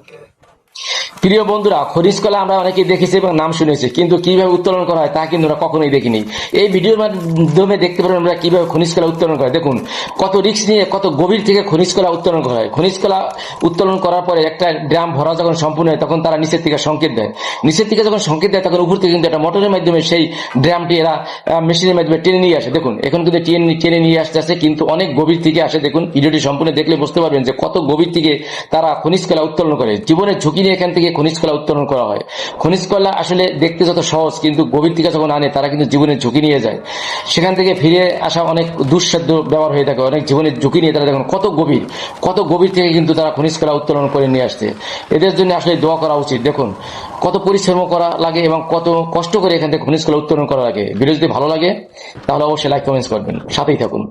Okay. প্রিয় বন্ধুরা খরিজ কলা আমরা অনেকেই দেখেছি এবং নাম শুনেছি, কিন্তু কীভাবে উত্তোলন করা হয় তা কিন্তু আমরা কখনোই দেখিনি। এই ভিডিওর মাধ্যমে দেখতে পারেন আমরা কীভাবে খনিজ কলা উত্তোলন করা দেখুন, কত রিস্ক নিয়ে, কত গভীর থেকে খনিজ কলা উত্তোলন করা হয়। খনিজ কলা উত্তোলন করার পরে একটা ড্রাম ভরা যখন সম্পূর্ণ হয়, তখন তারা নিচের থেকে সংকেত দেয়। নিচের থেকে যখন সংকেত দেয়, তখন উপর থেকে কিন্তু একটা মোটরের মাধ্যমে সেই ড্রামটি এরা মেশিনের মাধ্যমে টেনে নিয়ে আসে। দেখুন, এখন কিন্তু টেনে টেনে নিয়ে আসতে আসে কিন্তু অনেক গভীর থেকে আসে। দেখুন, ভিডিওটি সম্পূর্ণ দেখলে বুঝতে পারবেন যে কত গভীর থেকে তারা খনিজ কলা উত্তোলন করে। জীবনের ঝুঁকি নিয়ে এখান থেকে খনিজ কলা উত্তোলন করা হয়। খনিজ কলা আসলে দেখতে যত সহজ, কিন্তু গভীর থেকে যখন আনে, তারা কিন্তু জীবনের ঝুঁকি নিয়ে যায়। সেখান থেকে ফিরে আসা অনেক দুঃসাধ্য ব্যবহার হয়ে থাকে, অনেক জীবনের ঝুঁকি নিয়ে তারা দেখুন কত গভীর কত গভীর থেকে কিন্তু তারা খনিজ কলা উত্তোলন করে নিয়ে আসছে। এদের জন্য আসলে দোয়া করা উচিত। দেখুন, কত পরিশ্রম করা লাগে এবং কত কষ্ট করে এখান থেকে খনিজ কলা উত্তোলন করা লাগে। ভিডিও যদি ভালো লাগে, তাহলে অবশ্যই লাইক কমেন্টস করবেন। সাথেই থাকুন।